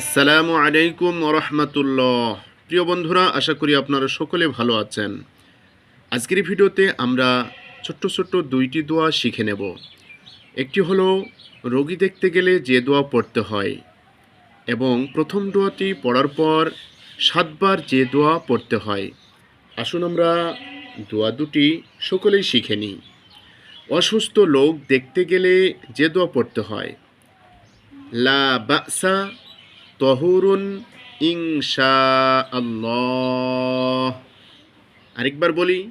আসসালামু আলাইকুম রহমতুল্লাহ। প্রিয় বন্ধুরা, আশা করি আপনারা সকলে ভালো আছেন। আজকের ভিডিওতে আমরা ছোট্ট ছোট্ট দুইটি দোয়া শিখে নেব। একটি হলো, রোগী দেখতে গেলে যে দোয়া পড়তে হয় এবং প্রথম দোয়াটি পড়ার পর সাতবার যে দোয়া পড়তে হয়। আসুন আমরা দোয়া দুটি সকলেই শিখে নিই। অসুস্থ লোক দেখতে গেলে যে দোয়া পড়তে হয়। লা বাসা তহুরুন ইংশা আল্লাহ আরেকবার বলি,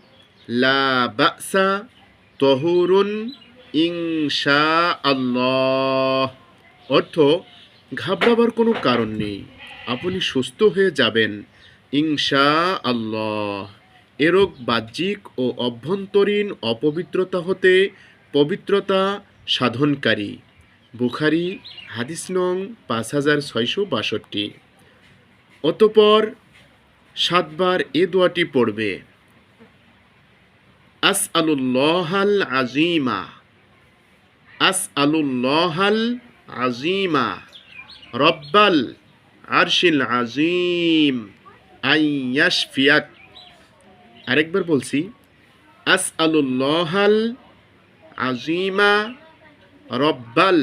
লা বাসা তহুরুন ইংশা আল্লাহ অর্থ, ঘাবড়াবার কোনো কারণ নেই। আপনি সুস্থ হয়ে যাবেন ইংশা আল্লাহ এ রোগ বাহ্যিক ও অভ্যন্তরীণ অপবিত্রতা হতে পবিত্রতা সাধনকারী। বুখারি, হাদিস নং পাঁচ হাজার ছয়শো বাষট্টি। অতপর সাতবার এ দোয়াটি পড়বে। আস আলুল্লাহাল আজিমা। আস আলুল্লাহাল আজিমা। রব্বাল আরশিল আজিম আইয়াস ফিয়াক আরেকবার বলছি আস আলুল্লাহাল আজিমা রব্বাল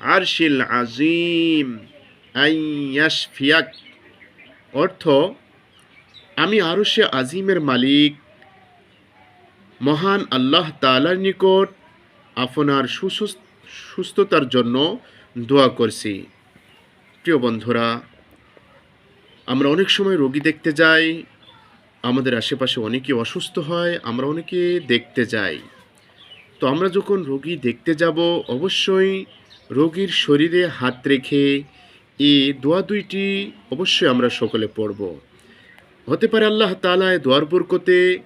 আরশিল আজিম আইয়াস ফিয়াক অর্থ, আমি আরশে আজিমের মালিক, মহান আল্লাহ তালার নিকট আপনার সুস্থতার জন্য দোয়া করছি। প্রিয় বন্ধুরা, আমরা অনেক সময় রোগী দেখতে যাই, আমাদের আশেপাশে অনেকে অসুস্থ হয়, আমরা অনেকে দেখতে যাই। তো আমরা যখন রোগী দেখতে যাব, অবশ্যই রোগীর শরীরে হাত রেখে এই দোয়া দুইটি অবশ্যই আমরা সকলে পড়ব। হতে পারে আল্লাহ তালা এ দোয়ার বরকতে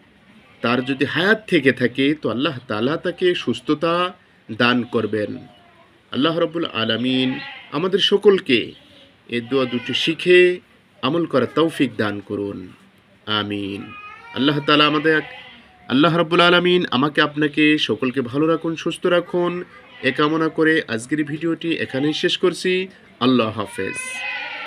তার যদি হায়াত থেকে থাকে, তো আল্লাহ তালা তাকে সুস্থতা দান করবেন। আল্লাহ রবুল আলামিন আমাদের সকলকে এ দোয়া দুটি শিখে আমল করা তৌফিক দান করুন। আমিন। আল্লাহ তালা আমাদের, আল্লাহ রাব্বুল আলমিন আমাকে আপনাকে সকলকে ভালো রাখুন, সুস্থ রাখুন। এ কামনা করে আজকের ভিডিওটি এখানেই শেষ করছি। আল্লাহ হাফেজ।